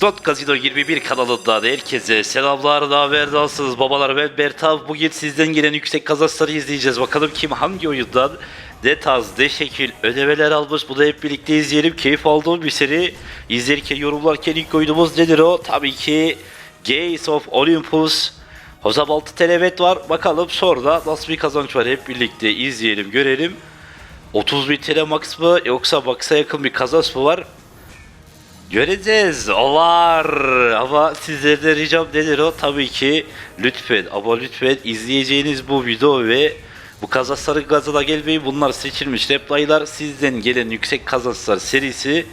Slot Casino 21 kanalından herkese selamlar, haber, nasılsınız babalar ben Bertav. Bugün sizden gelen yüksek kazançları izleyeceğiz. Bakalım kim hangi oyundan ne tarz, ne şekil ödemeler almış. Bunu hep birlikte izleyelim. Keyif aldığım bir seri. İzlerken, yorumlarken ilk oyunumuz nedir o? Tabii ki Gates of Olympus. Hozam 6 televet var. Bakalım sonra nasıl bir kazanç var hep birlikte izleyelim, görelim. 30 bin TL max mı yoksa max'a yakın bir kazanç mı var? Göreceğiz. O var. Ama sizlerden ricam nedir o? Tabii ki lütfen ama lütfen izleyeceğiniz bu video ve bu kazançların gazına gelmeyin. Bunlar seçilmiş replaylar. Sizden gelen yüksek kazançlar serisi.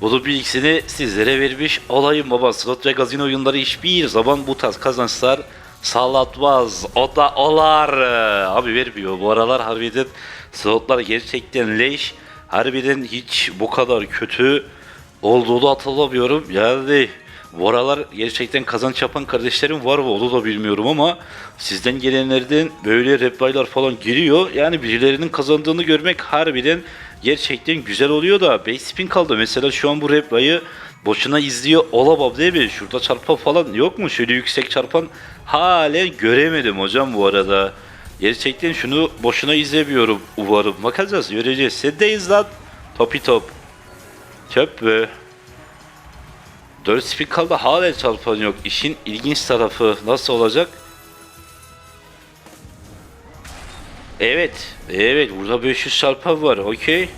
Bunun bilgisini sizlere vermiş olayım baba. Slot ve gazino oyunları hiçbir zaman bu tarz kazançlar sağlatmaz. O da olar. Abi vermiyor. Bu aralar harbiden slotlar gerçekten leş. Harbiden hiç bu kadar kötü olduğunu hatırlamıyorum. Yani bu aralar gerçekten kazanç yapan kardeşlerim var mı onu da bilmiyorum ama sizden gelenlerden böyle replaylar falan geliyor. Yani birilerinin kazandığını görmek harbiden gerçekten güzel oluyor da 5 spin kaldı. Mesela şu an bu replayı boşuna izliyor olamam değil mi? Şurada çarpan falan yok mu? Şöyle yüksek çarpan halen göremedim hocam bu arada. Gerçekten şunu boşuna izlemiyorum umarım. Bakacağız göreceğiz. Sendeyiz lan. Topi top. Be. 4 spin kaldı hala çarpan yok. İşin ilginç tarafı nasıl olacak? Evet. Evet burada 500 çarpan var. Okey.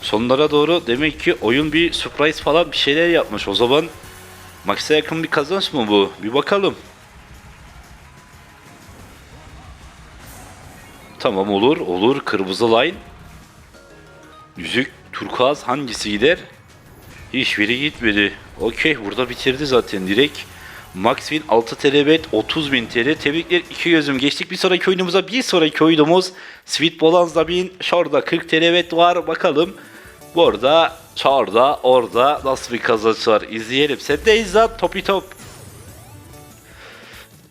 Sonlara doğru demek ki oyun bir surprise falan bir şeyler yapmış. O zaman Max'a yakın bir kazanç mı bu? Bir bakalım. Tamam olur olur. Kırmızı line. Yüzük turkuaz hangisi gider? Hiçbiri gitmedi. Okey burada bitirdi zaten direkt. Maxwin 6 TL bet 30 bin TL. Tebrikler iki gözüm. Geçtik bir sonraki oyunumuza. Bir sonraki oyunumuz Sweet Bonanza 1000. Şurada 40 TL bet var. Bakalım. Bu arada şurada orada nasıl bir kazanç var. İzleyelim. Sendeyiz lan topi top.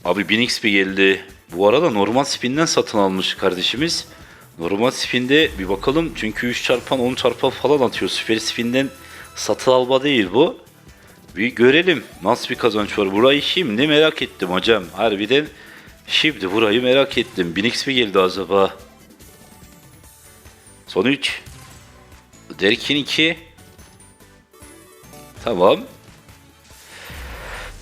Abi 1000 XP geldi. Bu arada normal spinden satın almış kardeşimiz. Normal spinde bir bakalım çünkü 3 çarpan 10 çarpan falan atıyor. Süper spinden satın alma değil bu. Bir görelim nasıl bir kazanç var. Burayı şimdi merak ettim hocam. Harbiden şimdi burayı merak ettim. 1000 XP geldi acaba. Son 3. Derkin 2. Tamam.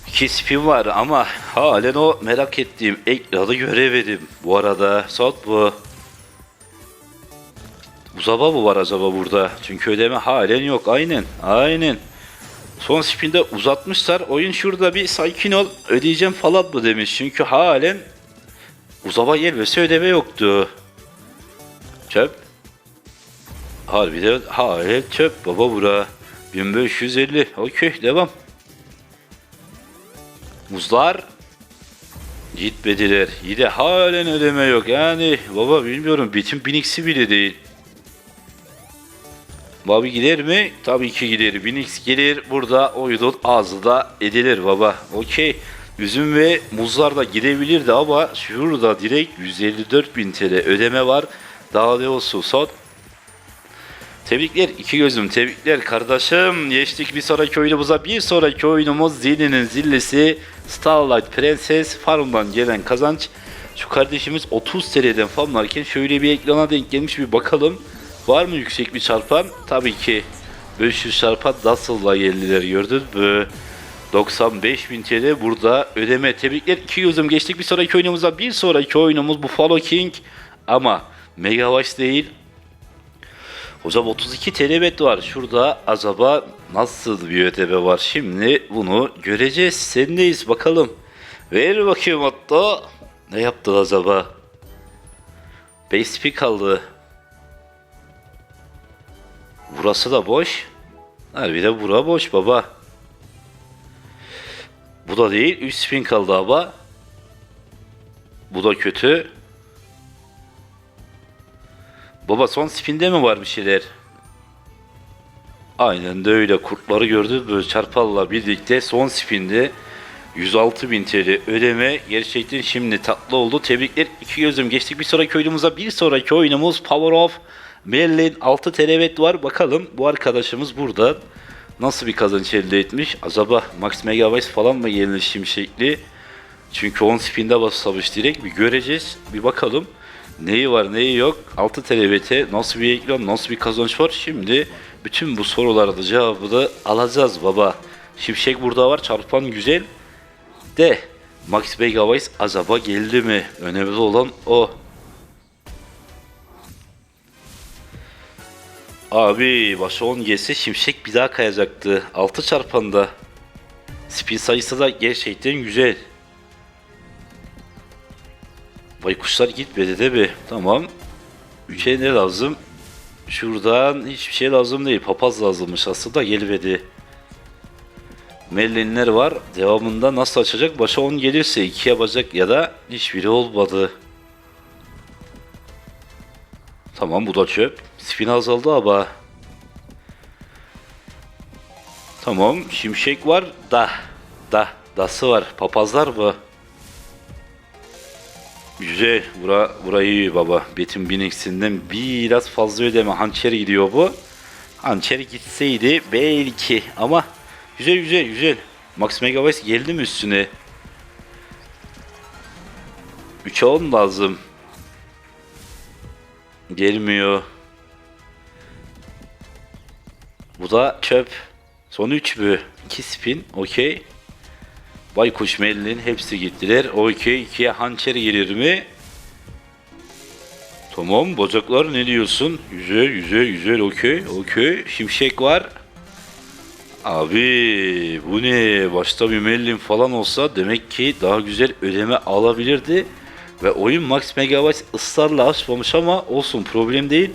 2 spin var ama halen o merak ettiğim ekranı göremedim. Bu arada sot bu. Uzaba mı var acaba burada? Çünkü ödeme halen yok. Aynen. Aynen. Son spinde uzatmışlar. Oyun şurada bir sakin ol ödeyeceğim falan mı demiş. Çünkü halen uzaba gelmesi ödeme yoktu. Çöp. Harbiden halen çöp baba bura. 1550. Okey devam. Muzlar gitmediler. Yine halen ödeme yok. Yani baba bilmiyorum bütün biniksi bile değil. Bobby gider mi? Tabii ki gider. Binix gelir. Burada oyunun ağzı da edilir baba. Okey. Üzüm ve muzlar da gidebilirdi ama şurada direkt 154 bin TL ödeme var. Daha ne olsun son. Tebrikler iki gözüm tebrikler kardeşim. Geçtik bir sonraki oyunumuza. Bir sonraki oyunumuz Zilli'nin zillesi Starlight Princess Farm'dan gelen kazanç. Şu kardeşimiz 30 TL'den farmlarken şöyle bir ekrana denk gelmiş bir bakalım. Var mı yüksek bir çarpan? Tabii ki 500 çarpan nasıl'la geldiler gördün mü? 95.000 TL burada ödeme. Tebrikler iki gözüm geçtik bir sonraki oyunumuza. Bir sonraki oyunumuz Buffalo King ama Megavaş değil. Hocam 32 TL bet var. Şurada acaba nasıl bir ödeme var? Şimdi bunu göreceğiz. Sendeyiz bakalım. Ver bakayım hatta. Ne yaptı acaba? Base kaldı. Burası da boş. Harbi de bura boş baba. Bu da değil. 3 spin kaldı ama. Bu da kötü. Baba son spinde mi var bir şeyler? Aynen de öyle. Kurtları gördük mü? Çarpalla birlikte son spinde 106.000 TL ödeme gerçekten şimdi tatlı oldu. Tebrikler. iki gözüm geçtik bir sonraki oyunumuza. Bir sonraki oyunumuz Power of Merlin 6 TL bet var. Bakalım bu arkadaşımız burada nasıl bir kazanç elde etmiş? Acaba Max Megabytes falan mı gelir şimşekli? Çünkü 10 spinde basamış direkt bir göreceğiz. Bir bakalım. Neyi var neyi yok. 6 TLBT nasıl bir ekran nasıl bir kazanç var. Şimdi bütün bu sorularda cevabı da alacağız baba. Şimşek burada var çarpan güzel. De Max Megabytes acaba geldi mi? Önemli olan o. Abi başa 10 gelse şimşek bir daha kayacaktı. 6 çarpanda. Spin sayısı da gerçekten güzel. Baykuşlar gitmedi de bir. Tamam. Üçe ne lazım? Şuradan hiçbir şey lazım değil. Papaz lazımmış aslında gelmedi. Mellinler var. Devamında nasıl açacak? Başa 10 gelirse 2 yapacak ya da hiçbiri olmadı. Tamam bu da çöp. Spin azaldı ama. Tamam şimşek var da. Da. Dası var. Papazlar mı? Güzel. Bura, burayı iyi baba. Betim Binex'inden biraz fazla ödeme. Hançer gidiyor bu. Hançer gitseydi belki ama güzel güzel güzel. Max Megabytes geldi mi üstüne? 3'e 10 lazım. Gelmiyor. Bu da çöp. Son 3 mü? 2 spin. Okey. Baykuş Mellin hepsi gittiler. Okey. 2'ye hançer gelir mi? Tamam. Bacaklar ne diyorsun? Güzel güzel güzel. Okey. Okey. Şimşek var. Abi bu ne? Başta bir Mellin falan olsa demek ki daha güzel ödeme alabilirdi. Ve oyun Max Megabytes ısrarla açmamış ama olsun problem değil.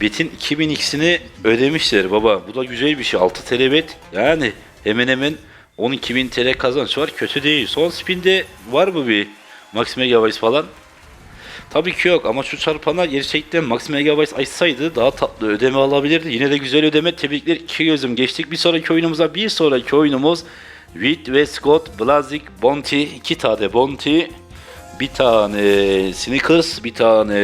Bet'in 2000x'ini ödemişler baba. Bu da güzel bir şey. 6 TL. Yani hemen hemen 12.000 TL kazanç var. Kötü değil. Son spinde var mı bir Max Megabytes falan? Tabii ki yok ama şu çarpana gerçekten Max Megabytes açsaydı daha tatlı ödeme alabilirdi. Yine de güzel ödeme. Tebrikler iki gözüm geçtik. Bir sonraki oyunumuza bir sonraki oyunumuz Wheat ve Scott Blazik Bounty. iki tane Bounty. Bir tane Snickers, bir tane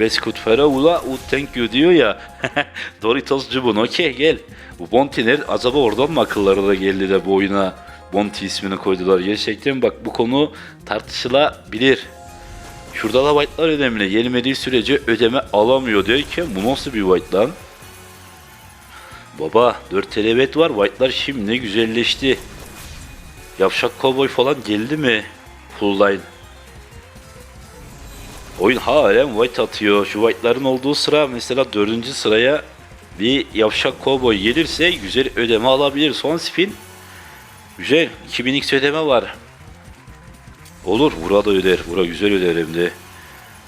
Biscuit Ferraula, u thank you diyor ya. Doritos Cubun, okey gel. Bu Bounty'ler acaba oradan mı akıllarına geldi de bu oyuna Bounty ismini koydular. Gerçekten bak bu konu tartışılabilir. Şurada da white'lar önemli. Gelmediği sürece ödeme alamıyor derken bu nasıl bir white lan? Baba 4 telebet var. White'lar şimdi güzelleşti. Yavşak Cowboy falan geldi mi? Full line. Oyun halen white atıyor. Şu white'ların olduğu sıra mesela dördüncü sıraya bir yavşak cowboy gelirse güzel ödeme alabilir. Son spin. Güzel. 2000x ödeme var. Olur. Burada öder. Bura güzel öder hem de.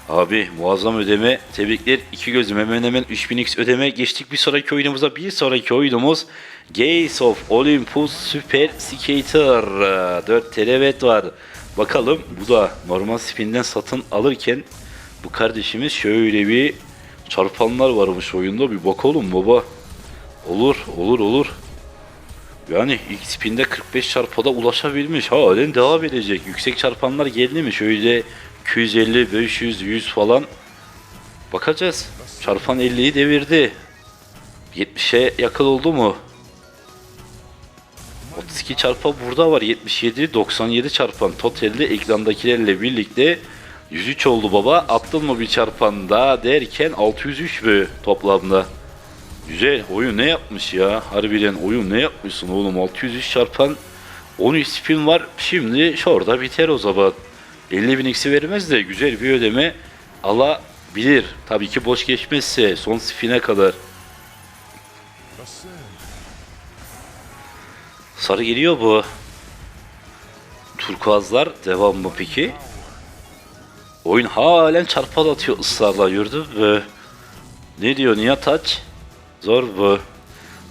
Abi muazzam ödeme. Tebrikler. İki gözüm hemen hemen 3000x ödeme. Geçtik bir sonraki oyunumuza. Bir sonraki oyunumuz Gates of Olympus Super Skater. 4 televet var. Bakalım bu da normal spinden satın alırken bu kardeşimiz şöyle bir çarpanlar varmış oyunda bir bakalım baba. Olur olur olur. Yani ilk spinde 45 çarpada ulaşabilmiş. Halen devam edecek. Yüksek çarpanlar geldi mi? Şöyle 250, 500, 100 falan. Bakacağız. Çarpan 50'yi devirdi. 70'e yakın oldu mu? 32 çarpan burada var. 77, 97 çarpan. Totalde ekrandakilerle birlikte 103 oldu baba. Attın mı bir çarpan daha derken 603 mü toplamda? Güzel. Oyun ne yapmış ya? Harbiden oyun ne yapmışsın oğlum? 603 çarpan 13 spin var. Şimdi şurada biter o zaman. 50 bin eksi vermez de güzel bir ödeme alabilir. Tabii ki boş geçmezse son spine kadar. Sarı geliyor bu. Turkuazlar devam mı peki? Oyun halen çarpal atıyor ısrarla gördün mü? Ne diyor Nihat Aç? Zor bu.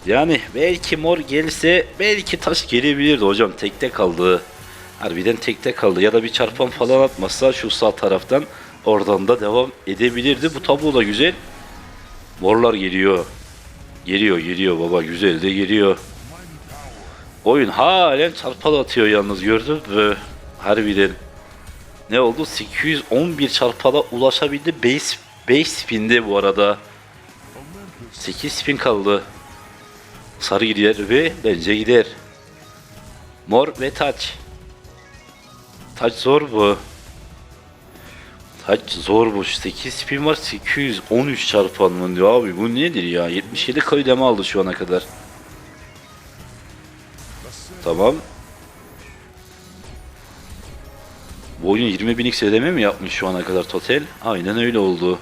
Yani belki mor gelirse belki taş gelebilirdi hocam. Tekte kaldı. Harbiden tekte kaldı. Ya da bir çarpan falan atmazsa şu sağ taraftan oradan da devam edebilirdi. Bu tablo da güzel. Morlar geliyor. Geliyor geliyor baba güzel de geliyor. Oyun halen çarpal atıyor yalnız gördün mü? Harbiden. Ne oldu? 811 çarpala ulaşabildi. Base, base spinde bu arada. 8 spin kaldı. Sarı gider ve bence gider. Mor ve taç. Taç zor bu. Taç zor bu. 8 spin var 813 çarpan mı diyor abi bu nedir ya? 77 kaydeme aldı şu ana kadar. Tamam. Bu oyun 20 binlik ödeme mi yapmış şu ana kadar total? Aynen öyle oldu.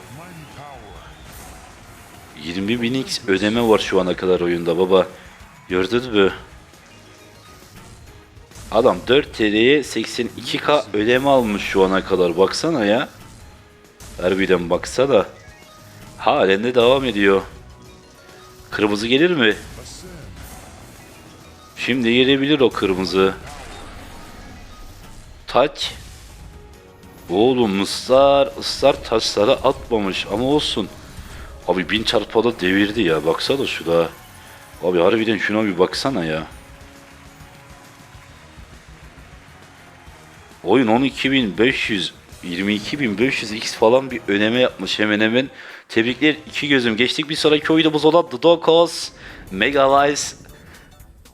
20 binlik ödeme var şu ana kadar oyunda baba. Gördün mü? Adam 4 TL'ye 82k ödeme almış şu ana kadar. Baksana ya. Harbiden baksana. Halen de devam ediyor. Kırmızı gelir mi? Şimdi gelebilir o kırmızı. Taç. Oğlum ıslar, ıslar taşlara atmamış ama olsun. Abi bin çarpada devirdi ya baksana şurada. Abi harbiden şuna bir baksana ya. Oyun 12.500 22.500 x falan bir öneme yapmış hemen hemen. Tebrikler iki gözüm. Geçtik bir sonraki oyunumuz olan The Dokos Megalize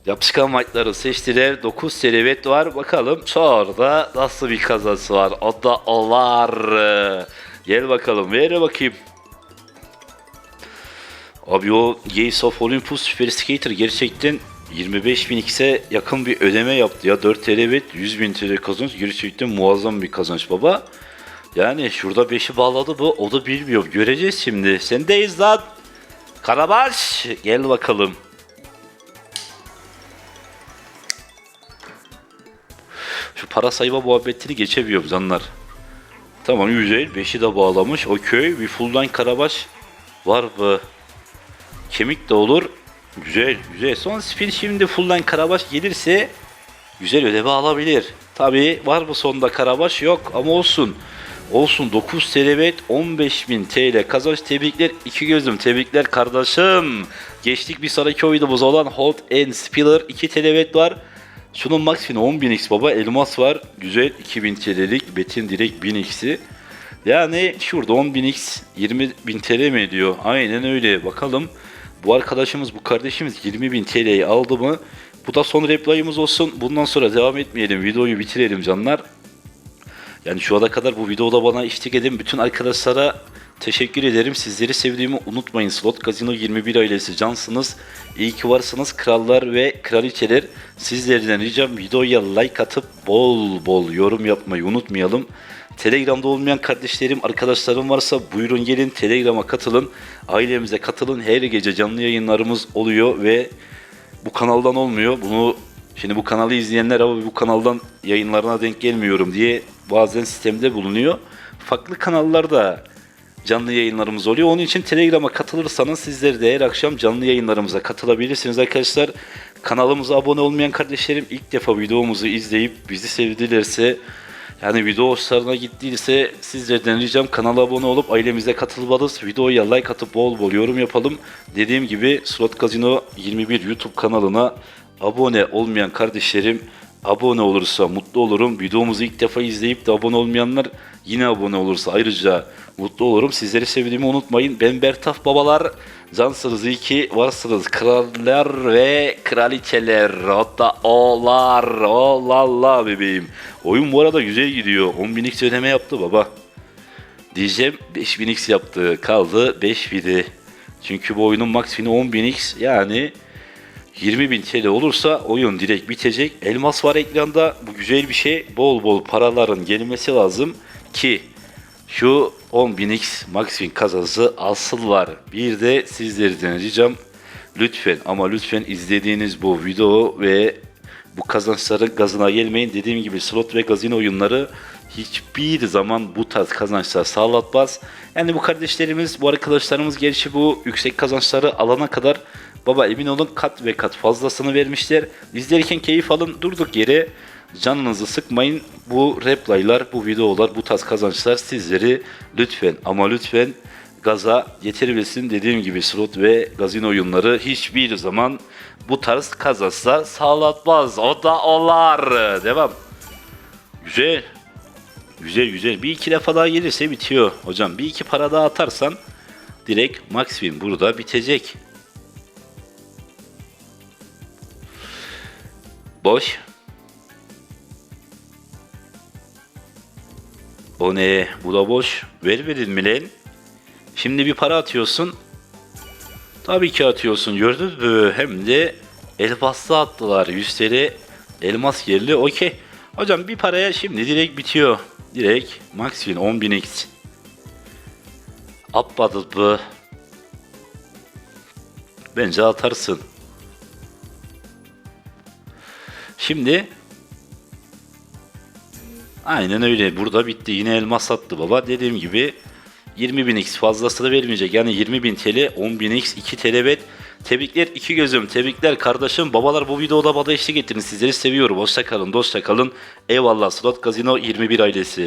Yapışkan maçları seçtiler. 9 servet var. Bakalım sonra nasıl bir kazası var. O da olar. Gel bakalım. Ver bakayım. Abi o Gates of Olympus Super Skater gerçekten 25.000 x'e yakın bir ödeme yaptı ya 4 TL evet 100.000 TL kazanç gerçekten muazzam bir kazanç baba. Yani şurada 5'i bağladı bu o da bilmiyor göreceğiz şimdi sendeyiz lan. Karabaş gel bakalım. Şu para sayma muhabbetini geçemiyorum zanlar. Tamam güzel 5'i de bağlamış okey bir full line karabaş var mı? Kemik de olur. Güzel, güzel. Son spin şimdi full line karabaş gelirse güzel ödeme alabilir. Tabi var mı sonda karabaş? Yok ama olsun. Olsun 9 televet 15.000 TL kazanç tebrikler iki gözüm tebrikler kardeşim. Geçtik bir sonraki oyunumuz olan Hold and Spiller 2 televet var. Şunun maksimum 10.000x baba elmas var. Güzel 2000 TL'lik Betin direkt 1000x'i. Yani şurada 10.000x 20.000 TL mi ediyor? Aynen öyle bakalım. Bu arkadaşımız, bu kardeşimiz 20.000 TL'yi aldı mı? Bu da son replayımız olsun. Bundan sonra devam etmeyelim. Videoyu bitirelim canlar. Yani şu ana kadar bu videoda bana eşlik eden bütün arkadaşlara teşekkür ederim. Sizleri sevdiğimi unutmayın. Slot Casino 21 ailesi cansınız. İyi ki varsınız krallar ve kraliçeler. Sizlerden ricam videoya like atıp bol bol yorum yapmayı unutmayalım. Telegram'da olmayan kardeşlerim, arkadaşlarım varsa buyurun gelin Telegram'a katılın. Ailemize katılın. Her gece canlı yayınlarımız oluyor ve bu kanaldan olmuyor. Bunu şimdi bu kanalı izleyenler abi bu kanaldan yayınlarına denk gelmiyorum diye bazen sistemde bulunuyor. Farklı kanallarda canlı yayınlarımız oluyor. Onun için Telegram'a katılırsanız sizler de her akşam canlı yayınlarımıza katılabilirsiniz arkadaşlar. Kanalımıza abone olmayan kardeşlerim ilk defa videomuzu izleyip bizi sevdilerse yani video hoşlarına gittiyse sizlerden ricam kanala abone olup ailemize katılmalısınız. Videoya like atıp bol bol yorum yapalım. Dediğim gibi Slot Casino 21 YouTube kanalına abone olmayan kardeşlerim abone olursa mutlu olurum. Videomuzu ilk defa izleyip de abone olmayanlar yine abone olursa ayrıca mutlu olurum. Sizleri sevdiğimi unutmayın. Ben Bertaf babalar. Cansınız iyi ki varsınız. Krallar ve kraliçeler. Hatta oğlar. Olalla bebeğim. Oyun bu arada güzel gidiyor. 10.000x ödeme yaptı baba. Diyeceğim 5000x yaptı. Kaldı 5000'i. Çünkü bu oyunun maksimumi 10.000x yani 20.000 TL olursa oyun direkt bitecek. Elmas var ekranda. Bu güzel bir şey. Bol bol paraların gelmesi lazım ki şu 10.000x Maxwin kazası asıl var. Bir de sizlerden ricam lütfen ama lütfen izlediğiniz bu video ve bu kazançların gazına gelmeyin. Dediğim gibi slot ve gazino oyunları hiçbir zaman bu tarz kazançlar sağlatmaz. Yani bu kardeşlerimiz, bu arkadaşlarımız gerçi bu yüksek kazançları alana kadar baba emin olun kat ve kat fazlasını vermişler. İzlerken keyif alın durduk yere canınızı sıkmayın. Bu replaylar, bu videolar, bu tarz kazançlar sizleri lütfen ama lütfen gaza getirebilsin. Dediğim gibi slot ve gazino oyunları hiçbir zaman bu tarz kazançlar sağlatmaz. O da olar. Devam. Güzel. Güzel güzel. Bir iki defa daha gelirse bitiyor hocam. Bir iki para daha atarsan direkt Maxwin burada bitecek. Boş. O ne? Bu da boş. Vermedin mi lan? Şimdi bir para atıyorsun. Tabii ki atıyorsun. Gördün mü? Hem de elmaslı attılar. 100 TL elmas yerli. Okey. Hocam bir paraya şimdi direkt bitiyor. Direkt win 10.000x. Atmadın mı? Bence atarsın. Şimdi Aynen öyle. Burada bitti. Yine elmas sattı baba. Dediğim gibi 20.000x fazlasını vermeyecek. Yani 20.000 TL, 10.000x, 2 TL. Tebrikler iki gözüm. Tebrikler kardeşim. Babalar bu videoda bana eşlik ettiniz. Sizleri seviyorum. Hoşça kalın, dostça kalın. Eyvallah. Slot Casino 21 ailesi.